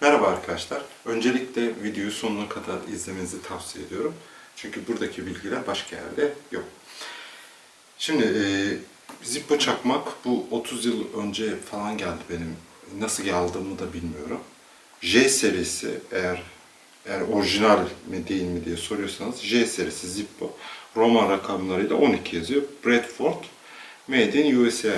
Merhaba arkadaşlar. Öncelikle videoyu sonuna kadar izlemenizi tavsiye ediyorum. Çünkü buradaki bilgiler başka yerde yok. Şimdi e, Zippo çakmak bu 30 yıl önce falan geldi benim. Nasıl geldiğimi da bilmiyorum. J serisi eğer eğer orijinal mi değil mi diye soruyorsanız J serisi Zippo Roman rakamlarıyla 12 yazıyor. Bradford Made in USA.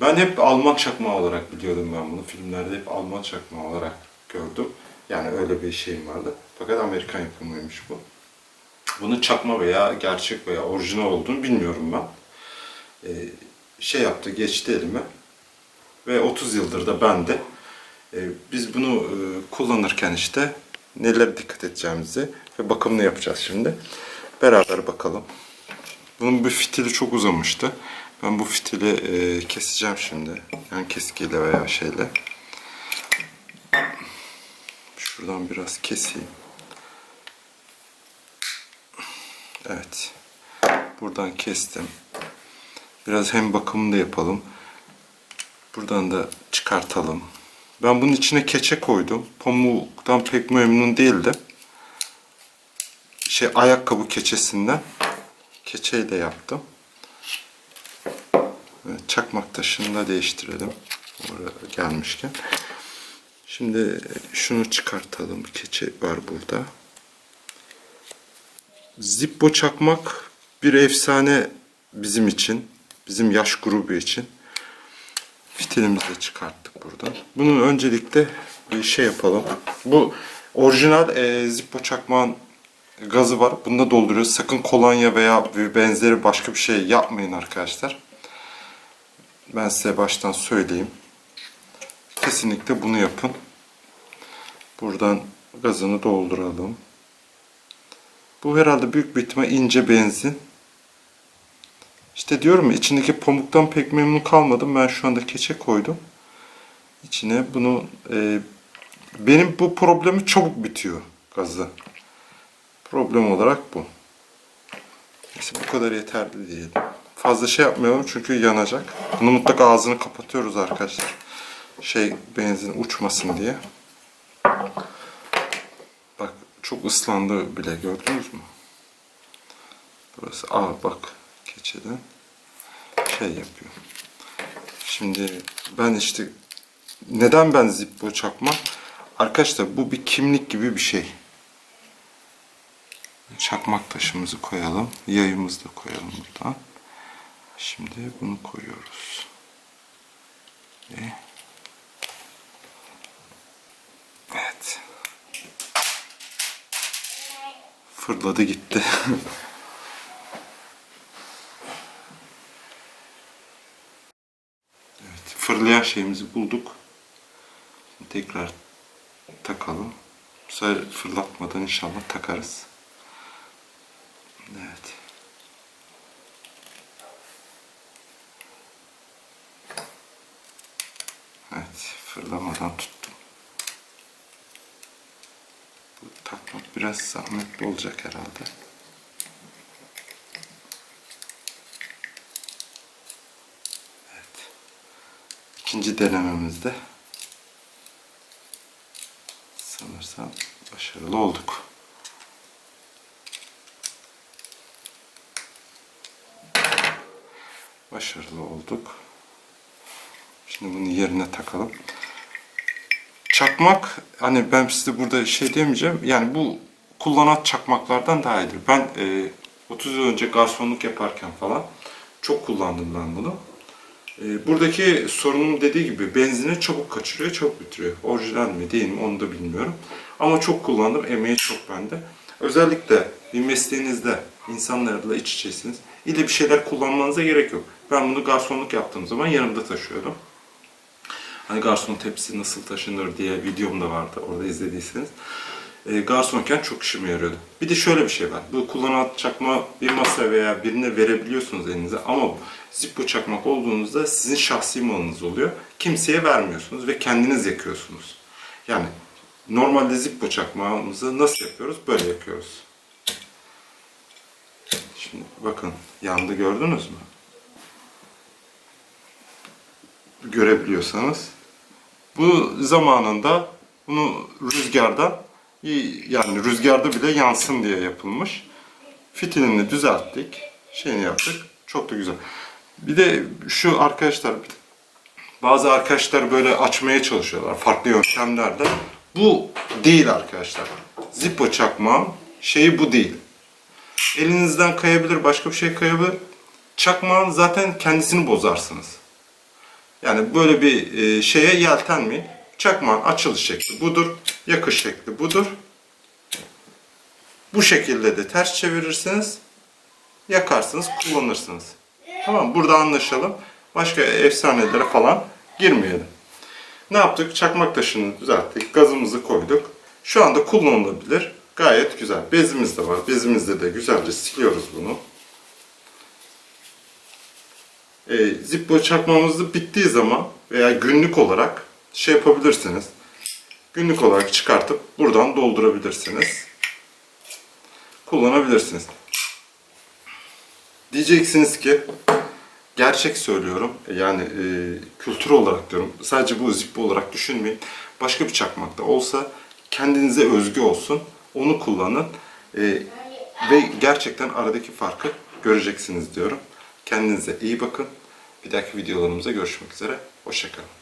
Ben hep Alman çakmağı olarak biliyordum ben bunu. Filmlerde hep Alman çakmağı olarak gördüm. Yani öyle bir şeyim vardı. Fakat Amerikan yapımıymış bu. Bunun çakma veya gerçek veya orijinal olduğunu bilmiyorum ben. Ee, şey yaptı, geçti elime. Ve 30 yıldır da bende. Ee, biz bunu e, kullanırken işte nelere dikkat edeceğimizi ve bakımını yapacağız şimdi. Beraber bakalım. Bunun bir fitili çok uzamıştı. Ben bu fitili e, keseceğim şimdi. Yani keskiyle veya şeyle. Şuradan biraz keseyim. Evet. Buradan kestim. Biraz hem bakımını da yapalım. Buradan da çıkartalım. Ben bunun içine keçe koydum. Pamuktan pek memnun değildim. Şey ayakkabı keçesinden keçeyle yaptım. Çakmak taşını da değiştirelim. Oraya gelmişken. Şimdi şunu çıkartalım. Keçe var burada. Zippo çakmak bir efsane bizim için. Bizim yaş grubu için. Fitilimizi de çıkarttık buradan. Bunun öncelikle bir şey yapalım. Bu orijinal e, Zippo çakmağın gazı var. Bunu da dolduruyoruz. Sakın kolonya veya benzeri başka bir şey yapmayın arkadaşlar. Ben size baştan söyleyeyim. Kesinlikle bunu yapın. Buradan gazını dolduralım. Bu herhalde büyük bir ihtimal ince benzin. İşte diyorum ya içindeki pamuktan pek memnun kalmadım. Ben şu anda keçe koydum. İçine bunu e, benim bu problemi çabuk bitiyor gazı. Problem olarak bu. Neyse bu kadar yeterli diyelim. Fazla şey yapmayalım çünkü yanacak. Bunu mutlaka ağzını kapatıyoruz arkadaşlar. Şey benzin uçmasın diye. Bak çok ıslandı bile gördünüz mü? Burası aa bak keçeden şey yapıyor. Şimdi ben işte neden ben Zippo çakma? Arkadaşlar bu bir kimlik gibi bir şey. Çakmak taşımızı koyalım. Yayımızı da koyalım buradan. Şimdi bunu koyuyoruz. Ve Evet. Fırladı gitti. evet, fırlayan şeyimizi bulduk. Tekrar takalım. Bu sefer fırlatmadan inşallah takarız. Evet. Evet, fırlamadan tuttum. Bu takmak biraz zahmetli olacak herhalde. Evet. İkinci denememizde sanırsam başarılı olduk. Başarılı olduk. Şimdi bunu yerine takalım. Çakmak hani ben size burada şey demeyeceğim. Yani bu kullanan çakmaklardan daha iyidir. Ben e, 30 yıl önce garsonluk yaparken falan çok kullandım ben bunu. E, buradaki sorunum dediği gibi benzini çabuk kaçırıyor, çabuk bitiriyor. Orijinal mi değil mi onu da bilmiyorum. Ama çok kullandım, emeği çok bende. Özellikle bir mesleğinizde insanlarla iç içesiniz. İlle bir şeyler kullanmanıza gerek yok. Ben bunu garsonluk yaptığım zaman yanımda taşıyordum. Hani garson tepsi nasıl taşınır diye videom da vardı orada izlediyseniz. E, garsonken çok işime yarıyordu. Bir de şöyle bir şey var. Bu kullanan çakma bir masa veya birine verebiliyorsunuz elinize ama Zippo çakmak olduğunuzda sizin şahsi malınız oluyor. Kimseye vermiyorsunuz ve kendiniz yakıyorsunuz. Yani normalde Zippo çakmağımızı nasıl yapıyoruz? Böyle yakıyoruz. Şimdi bakın yandı gördünüz mü? Görebiliyorsanız. Bu zamanında Bunu rüzgarda yani rüzgarda bile yansın diye yapılmış. Fitilini düzelttik. Şeyini yaptık. Çok da güzel. Bir de şu arkadaşlar bazı arkadaşlar böyle açmaya çalışıyorlar farklı yöntemlerle. Bu değil arkadaşlar. Zippo çakmağın şeyi bu değil. Elinizden kayabilir, başka bir şey kayabilir. Çakmağın zaten kendisini bozarsınız. Yani böyle bir e, şeye yeltenmeyin. Çakmağın açılış şekli budur, yakış şekli budur. Bu şekilde de ters çevirirsiniz, yakarsınız, kullanırsınız. Tamam burada anlaşalım. Başka efsanelere falan girmeyelim. Ne yaptık? Çakmak taşını düzelttik, gazımızı koyduk. Şu anda kullanılabilir. Gayet güzel. Bezimiz de var. Bezimizde de güzelce siliyoruz bunu. E, Zippo çakmamız bittiği zaman veya günlük olarak şey yapabilirsiniz. Günlük olarak çıkartıp buradan doldurabilirsiniz. Kullanabilirsiniz. Diyeceksiniz ki gerçek söylüyorum. Yani e, kültür olarak diyorum. Sadece bu Zippo olarak düşünmeyin. Başka bir çakmak da olsa kendinize özgü olsun. Onu kullanın. E, ve gerçekten aradaki farkı göreceksiniz diyorum. Kendinize iyi bakın. Bir dahaki videolarımıza görüşmek üzere. Hoşçakalın.